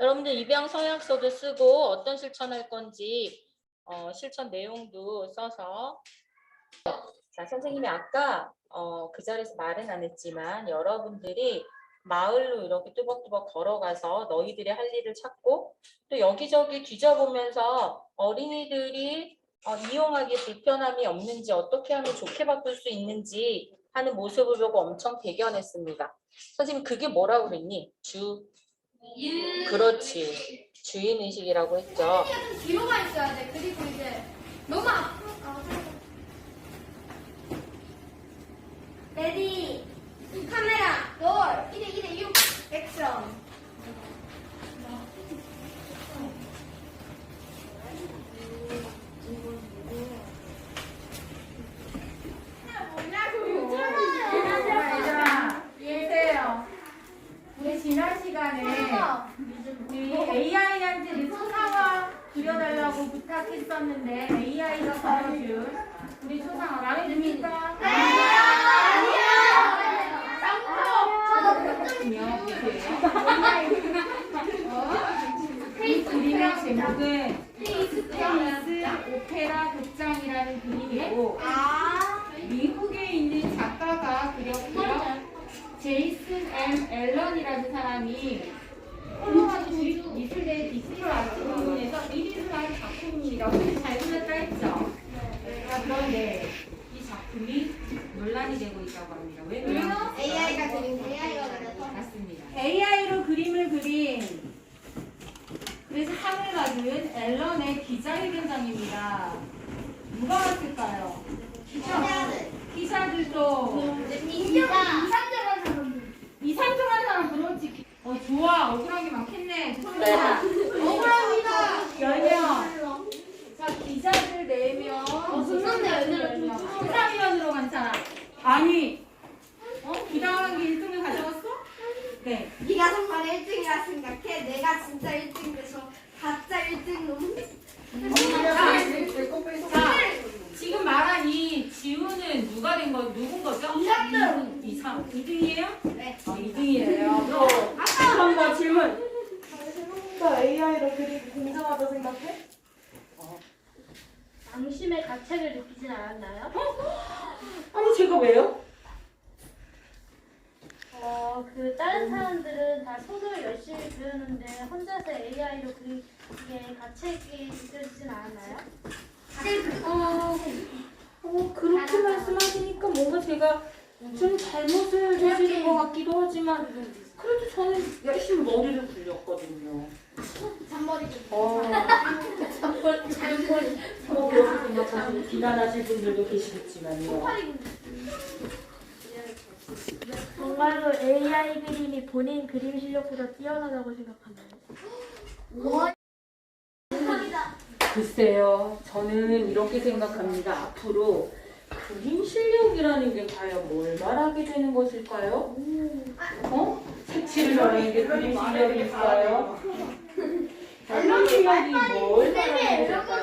여러분들 입양 서약서도 쓰고 어떤 실천할 건지 어, 실천 내용도 써서 자 선생님이 아까 어, 그 자리에서 말은 안 했지만 여러분들이 마을로 이렇게 뚜벅뚜벅 걸어가서 너희들의 할 일을 찾고 또 여기저기 뒤져보면서 어린이들이 어, 이용하기 불편함이 없는지 어떻게 하면 좋게 바꿀 수 있는지 하는 모습을 보고 엄청 대견했습니다. 선생님 그게 뭐라고 그랬니? 주 그렇지 주인 의식이라고 했죠. 좀 뒤로가 있어야 돼. 그리고 이제 너무 앞. 레디 카메라 롤 이대 이대 육 액션. 얘들아, 예세요. 우리 지난 시간에 우리 AI한테 우리 초상화 그려달라고 부탁했었는데 AI가 그려준 우리 초상화 마음에 듭니까? 보세요. 이 그림의 제목은 제이슨 M. 앨런이라는 사람이 홀로마드 미술대 디스플레이 아트 부분에서 리뷰를 한 작품이라고 잘 그렸다 했죠. 자, 그런데 이 작품이 논란이 되고 있다고 합니다. 왜 될까요? AI가 그린 AI가 그려서. 맞습니다. AI로 그림을 그린 그래서 상을 받은 앨런의 기자회견장입니다. 누가 왔을까요? 기자들도 이상정한 사람 어 좋아 억울하게 많겠네. 좋습니다. 억울합니다. 10명. 자 기자들 4명. 좋던데, 얘들아. 수사위원으로 간 사람. 아니 어? 부당한 게 1등을 가져갔어? 네. 네가 정말 1등이라 생각해. 내가 진짜 1등 돼서 가짜 1등 놈. 자, 지금 말한 이 지우는 누가 된 거, 누군 거죠? 이상등. 이상. 2등이에요? 네. 어, 2등이에요. 또, 아까 거 질문. 나 AI로 그리기 공정하다 생각해? 양심의 가책을 느끼진 않았나요? 아니, 제가 왜요? 어, 그 다른 사람들은 다 소설 열심히 그렸는데 혼자서 AI로 그리기에 가책이 느껴지진 않았나요? 어, 어, 그렇게 말씀하시니까 뭔가 제가 좀 잘못을 같기도 하지만 그래도 저는 열심히 머리를 굴렸거든요. 잔머리 좀. 어, 뭐 그렇게 생각하시고 비난하실 분들도 계시겠지만요. 정말로 AI 그림이 본인 그림 실력보다 뛰어나다고 생각하나요? 글쎄요, 저는 이렇게 생각합니다. 앞으로 그림 실력이라는 게 과연 뭘 말하게 되는 것일까요? 어? 색칠을 하는 게 그림 실력이 뭘 말하게 이런 거는 될까요? 말을 잘하시는